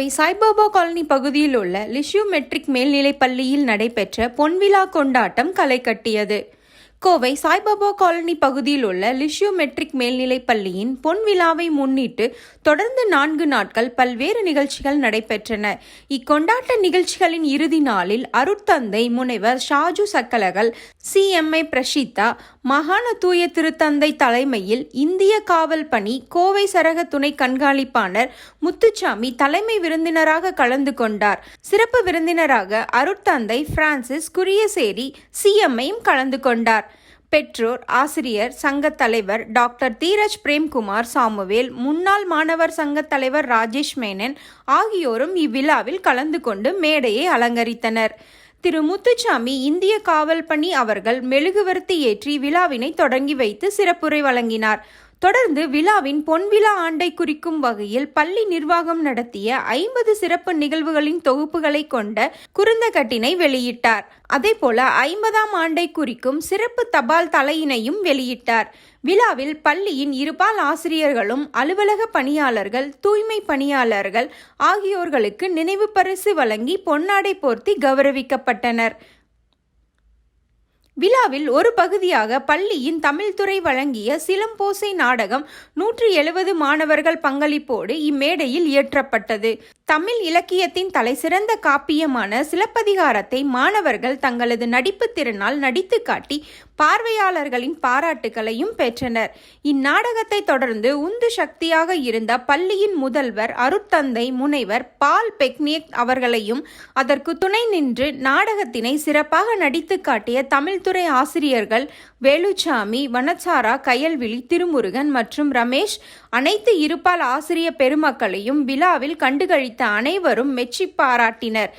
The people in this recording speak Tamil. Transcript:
கோவை சாய்பாபா காலனி பகுதியில் உள்ள லிஷ்யூ மெட்ரிக் மேல்நிலைப் பள்ளியில் நடைபெற்ற பொன்விழா கொண்டாட்டம் களை கட்டியது. கோவை சாய்பாபா காலனி பகுதியில் உள்ள லிஷ்யூ மெட்ரிக் மேல்நிலைப் பள்ளியின் பொன் விழாவை முன்னிட்டு தொடர்ந்து நான்கு நாட்கள் பல்வேறு நிகழ்ச்சிகள் நடைபெற்றன. இக்கொண்டாட்ட நிகழ்ச்சிகளின் இறுதி நாளில் அருட்தந்தை முனைவர் ஷாஜு சக்கலகல் சிஎம்ஐ பிரஷிதா மகாண தூய திருத்தந்தை தலைமையில் இந்திய காவல் பணி கோவை சரக துணை கண்காணிப்பாளர் முத்துச்சாமி தலைமை விருந்தினராக கலந்து கொண்டார். சிறப்பு விருந்தினராக அருட்தந்தை பிரான்சிஸ் குரியசேரி சிஎம்ஐயும் கலந்து கொண்டார். பெற்றோர் ஆசிரியர் சங்கத் தலைவர் டாக்டர் தீரஜ் பிரேம்குமார் சாமுவேல் முன்னாள் மாணவர் சங்கத் தலைவர் ராஜேஷ் மேனன் ஆகியோரும் இவ்விழாவில் கலந்து கொண்டு மேடையை அலங்கரித்தனர். திரு. முத்துச்சாமி இந்திய காவல் பணி அவர்கள் மெழுகுவர்த்தி ஏற்றி விழாவினை தொடங்கி வைத்து சிறப்புரை வழங்கினார். தொடர்ந்து விழாவின் பொன்விழா ஆண்டை குறிக்கும் வகையில் பள்ளி நிர்வாகம் நடத்திய ஐம்பது சிறப்பு நிகழ்வுகளின் தொகுப்புகளை கொண்ட குறுந்தகட்டினை வெளியிட்டார். அதேபோல ஐம்பதாம் ஆண்டை குறிக்கும் சிறப்பு தபால் தலையினையும் வெளியிட்டார். விழாவில் பள்ளியின் இருபால் ஆசிரியர்களும் அலுவலக பணியாளர்கள் தூய்மை பணியாளர்கள் ஆகியோர்களுக்கு நினைவு பரிசு வழங்கி பொன்னாடை போர்த்தி கௌரவிக்கப்பட்டனர். விழாவில் ஒரு பகுதியாக பள்ளியின் தமிழ்துறை வழங்கிய சிலம்போசை நாடகம் நூற்றி எழுபது மாணவர்கள் பங்களிப்போடு இம்மேடையில் இயற்றப்பட்டது. தமிழ் இலக்கியத்தின் தலைசிறந்த காப்பியமான சிலப்பதிகாரத்தை மாணவர்கள் தங்களது நடிப்பு திறனால் நடித்து காட்டி பார்வையாளர்களின் பாராட்டுகளையும் பெற்றனர். இந்நாடகத்தை தொடர்ந்து உந்து சக்தியாக இருந்த பள்ளியின் முதல்வர் அருட்தந்தை முனைவர் பால் பெக்னியக் அவர்களையும் அதற்கு துணை நின்று நாடகத்தினை சிறப்பாக நடித்து காட்டிய தமிழ்துறை ஆசிரியர்கள் வேலுச்சாமி வனச்சாரா கயல்விழி திருமுருகன் மற்றும் ரமேஷ் அனைத்து இருபால் ஆசிரிய பெருமக்களையும் விழாவில் கண்டுகளித்த அனைவரும் மெச்சி பாராட்டினர்